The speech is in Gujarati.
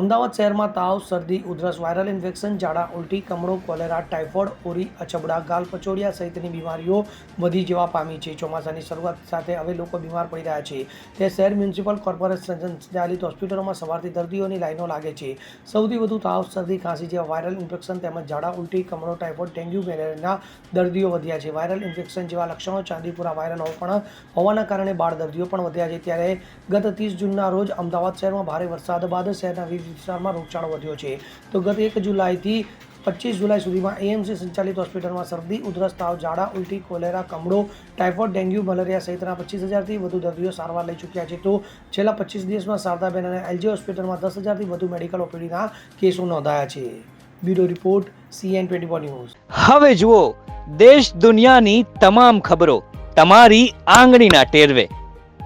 અમદાવાદ શહેરમાં તાવ, શરદી, ઉધરસ, વાયરલ ઇન્ફેક્શન, ઝાડા, ઉલટી, કમળો, કોલેરા, ટાઇફોઇડ, ઓરી અછબડા ગાલ પચોડિયા સહિતની બીમારીઓ વધી જવા પામી છે. ચોમાસાની શરૂઆત સાથે હવે લોકો બીમાર પડી રહ્યા છે. તે શહેર મ્યુનિસિપલ કોર્પોરેશન સંચાલિત હોસ્પિટલોમાં સવારથી દર્દીઓની લાઈનો લાગે છે. સૌથી વધુ તાવ, શરદી, ખાંસી જેવા વાયરલ ઇન્ફેક્શન તેમજ ઝાડા, ઉલટી, કમળો, ટાઇફોઇડ, ડેન્ગ્યુ, મેલેરિયાના દર્દીઓ વધ્યા છે. વાયરલ ઇન્ફેક્શન જેવા લક્ષણો ચાંદીપુરા વાયરલ પણ હોવાના કારણે બાળ દર્દીઓ પણ વધ્યા છે. ત્યારે ગત ત્રીસ જૂનના રોજ અમદાવાદ શહેરમાં ભારે વરસાદ બાદ શહેરના વિવિધ વિસ્તારમાં રોગચાળો વધ્યો છે. તો ગત એક જુલાઈથી પચીસ જુલાઈ સુધીમાં એએમસી સંચાલિત હોસ્પિટલમાં શરદી, ઉધરસ, તાવ, ઝાડા, ઉલટી, કોલેરા, કમળો, ટાઇફોઇડ, ડેન્ગ્યુ, મલેરિયા સહિતના પચીસ હજારથી વધુ દર્દીઓ સારવાર લઈ ચૂક્યા છે. તો છેલ્લા પચીસ દિવસમાં શારદાબેન અને એલજી હોસ્પિટલમાં દસ હજારથી વધુ મેડિકલ ઓપીડીના કેસો નોંધાયા છે. Bureau report CN twenty four news. હવે જુઓ, દેશ દુનિયાની તમામ ખબરો તમારી આંગળીના ટેરવે.